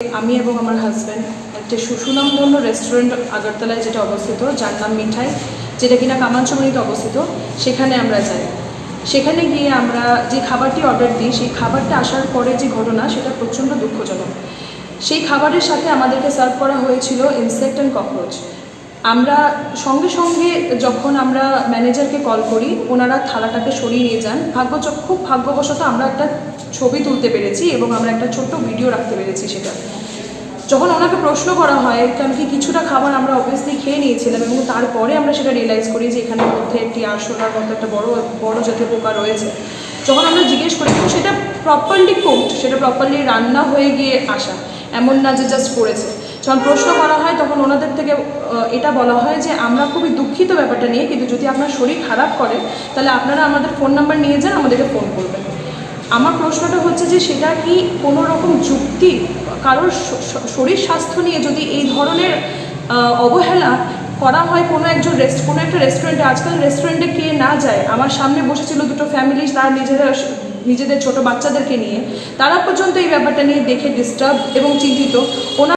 আমি এবং আমার হাজব্যান্ড একটা সুনামধন্য রেস্টুরেন্ট আগরতলায় যেটা অবস্থিত, যার নাম মিঠাই, যেটা কিনা কামাঞ্চমণিতে অবস্থিত, সেখানে আমরা যাই। সেখানে গিয়ে আমরা যে খাবারটি অর্ডার দিই, সেই খাবারটা আসার পরে যে ঘটনা, সেটা প্রচণ্ড দুঃখজনক। সেই খাবারের সাথে আমাদেরকে সার্ভ করা হয়েছিল ইনসেক্ট অ্যান্ড ককরোচ আমরা সঙ্গে সঙ্গে যখন আমরা ম্যানেজারকে কল করি, ওনারা থালাটাকে সরিয়ে নিয়ে যান। ভাগ্য খুব ভাগ্যবশত আমরা একটা ছবি তুলতে পেরেছি এবং আমরা একটা ছোট্ট ভিডিও রাখতে পেরেছি সেটা। যখন ওনাকে প্রশ্ন করা হয় কারণ কি কিছুটা খাবার আমরা অবভিয়াসলি খেয়ে নিয়েছিলাম এবং তারপরে আমরা সেটা রিয়েলাইজ করি যে এখানের মধ্যে একটি আরশোলার মতো একটা বড় বড় জাতীয় পোকা রয়েছে। যখন আমরা জিজ্ঞেস করি, তো সেটা প্রপারলি কুকড সেটা প্রপারলি রান্না হয়ে গিয়ে আসা? এমন না যে জাস্ট করেছে। যখন প্রশ্ন করা হয়, তখন ওনাদের থেকে এটা বলা হয় যে, আমরা খুবই দুঃখিত ব্যাপারটা নিয়ে, কিন্তু যদি আপনার শরীর খারাপ করে, তাহলে আপনারা আমাদের ফোন নাম্বার নিয়ে যান, আমাদেরকে ফোন করবেন। আমার প্রশ্নটা হচ্ছে যে, সেটা কি কোনো রকম যুক্তি, কারোর শরীর স্বাস্থ্য নিয়ে যদি এই ধরনের অবহেলা করা হয় কোনো একজন রেস্ট, কোনো একটা রেস্টুরেন্টে, আজকাল রেস্টুরেন্টে কে না যায়, আমার সামনে বসেছিল দুটো ফ্যামিলি তার নিজেরা নিজেদের ছোট বাচ্চাদেরকে নিয়ে, তারা পর্যন্ত এই ব্যাপারটা নিয়ে দেখে ডিস্টার্ব এবং চিন্তিত। ওনার